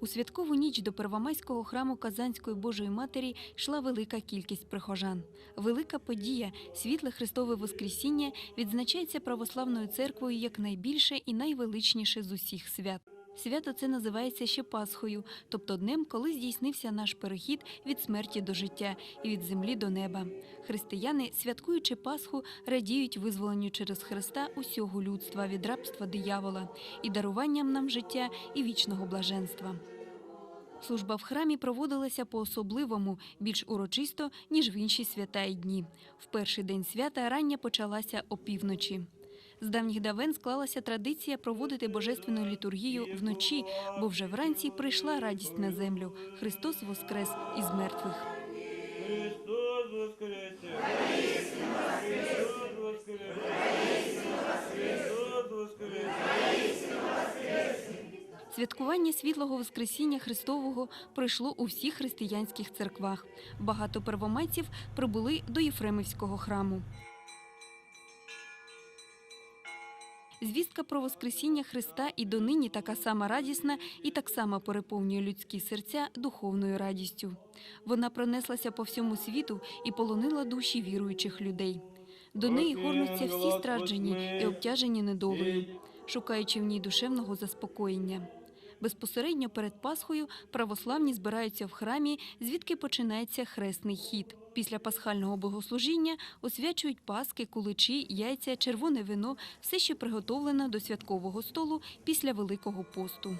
У святкову ніч до Первомайського храму Казанської Божої Матері йшла велика кількість прихожан. Велика подія, світле Христове Воскресіння, відзначається православною церквою як найбільше і найвеличніше з усіх свят. Свято це називається ще Пасхою, тобто днем, коли здійснився наш перехід від смерті до життя і від землі до неба. Християни, святкуючи Пасху, радіють визволенню через Христа усього людства від рабства диявола і даруванням нам життя і вічного блаженства. Служба в храмі проводилася по-особливому, більш урочисто, ніж в інші свята і дні. В перший день свята рання почалася опівночі. З давніх давен склалася традиція проводити божественну літургію вночі, бо вже вранці прийшла радість на землю. Христос воскрес із мертвих. Христос воскресе! Христос воскресе! Святкування світлого Воскресіння Христового пройшло у всіх християнських церквах. Багато первомайців прибули до Єфремівського храму. Звістка про Воскресіння Христа і донині така сама радісна і так само переповнює людські серця духовною радістю. Вона пронеслася по всьому світу і полонила душі віруючих людей. До неї горнуться всі страждені і обтяжені недолею, шукаючи в ній душевного заспокоєння. Безпосередньо перед Пасхою православні збираються в храмі, звідки починається хресний хід. Після пасхального богослужіння освячують паски, куличі, яйця, червоне вино, все ще приготовлено до святкового столу після Великого посту.